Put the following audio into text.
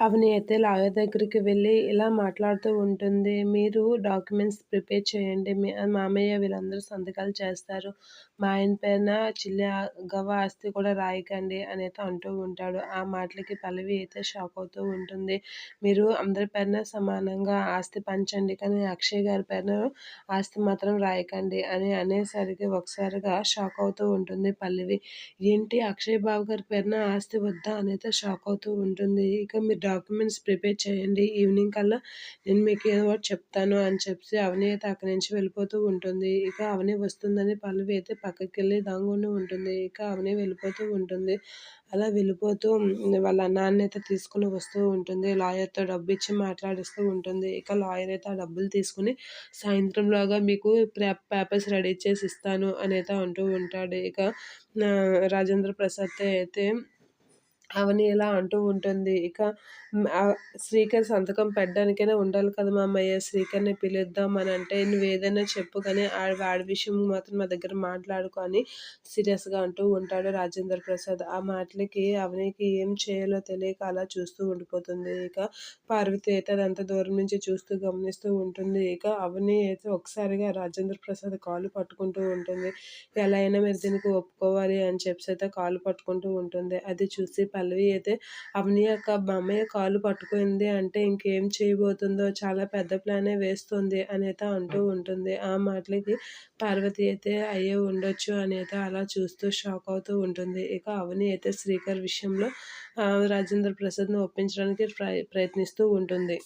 అవని అయితే లాయర్ దగ్గరికి వెళ్ళి ఇలా మాట్లాడుతూ ఉంటుంది. "మీరు డాక్యుమెంట్స్ ప్రిపేర్ చేయండి. మీ మామయ్య వీళ్ళందరూ సంతకాలు చేస్తారు. మా ఆయన పేరున చిల్లి గవ్వ ఆస్తి కూడా రాయకండి" అనేది అంటూ ఉంటాడు. ఆ మాటలకి పల్లవి అయితే షాక్ అవుతూ ఉంటుంది. "మీరు అందరి పేరున సమానంగా ఆస్తి పంచండి. కానీ అక్షయ్ గారి పైన ఆస్తి మాత్రం రాయకండి" అని అనేసరికి ఒకసారిగా షాక్ అవుతూ ఉంటుంది పల్లవి. "ఏంటి అక్షయ్ బాబు గారి పేరున ఆస్తి వద్దా" అనేది షాక్ అవుతూ ఉంటుంది. ఇక మీరు డాక్యుమెంట్స్ ప్రిపేర్ చేయండి. ఈవినింగ్ కల్లా నేను మీకు ఏదో ఒకటి చెప్తాను అని చెప్పి అవని అయితే అక్కడి నుంచి వెళ్ళిపోతూ ఉంటుంది. ఇక అవని వస్తుందని పల్లవి అయితే పక్కకి వెళ్ళి దాంగుండి ఉంటుంది. ఇక అవని వెళ్ళిపోతూ ఉంటుంది. అలా వెళ్ళిపోతూ వాళ్ళ నాన్న అయితే తీసుకుని వస్తూ ఉంటుంది. లాయర్తో డబ్బు ఇచ్చి మాట్లాడిస్తూ ఉంటుంది. ఇక లాయర్ అయితే ఆ డబ్బులు తీసుకుని సాయంత్రంలాగా మీకు పేపర్స్ రెడీ చేసి ఇస్తాను అని అయితే అంటూ ఉంటాడు. ఇక రాజేంద్ర ప్రసాద్ అయితే అవని ఇలా అంటూ ఉంటుంది. ఇక శ్రీకర్ సంతకం పెట్టడానికైనా ఉండాలి కదా మామయ్య? శ్రీకర్ని పిలుద్దాం అని అంటే నువ్వు ఏదైనా చెప్పు కానీ వాడి విషయం మాత్రం మా దగ్గర మాట్లాడుకో అని సీరియస్గా అంటూ ఉంటాడు రాజేంద్ర ప్రసాద్. ఆ మాటలకి అవనికి ఏం చేయాలో తెలియక అలా చూస్తూ ఉండిపోతుంది. ఇక పార్వతి అయితే అదంతా దూరం నుంచి చూస్తూ గమనిస్తూ ఉంటుంది. ఇక అవని అయితే ఒకసారిగా రాజేంద్ర ప్రసాద్ కాలు పట్టుకుంటూ ఉంటుంది. ఎలా అయినా మీరు దీనికి ఒప్పుకోవాలి అని చెప్పి అయితే కాలు పట్టుకుంటూ ఉంటుంది. అది చూసి పల్లవి అయితే అవని యొక్క మామయ్య కాలు పట్టుకుంది అంటే ఇంకేం చేయబోతుందో చాలా పెద్ద ప్లానే వేస్తుంది అనేది అంటూ ఉంటుంది. ఆ మాటలకి పార్వతి అయితే అయ్యే ఉండొచ్చు అనేది అలా చూస్తూ షాక్ అవుతూ ఉంటుంది. ఇక అవని అయితే శ్రీకర్ విషయంలో రాజేంద్ర ప్రసాద్ను ఒప్పించడానికి ప్రయత్నిస్తూ ఉంటుంది.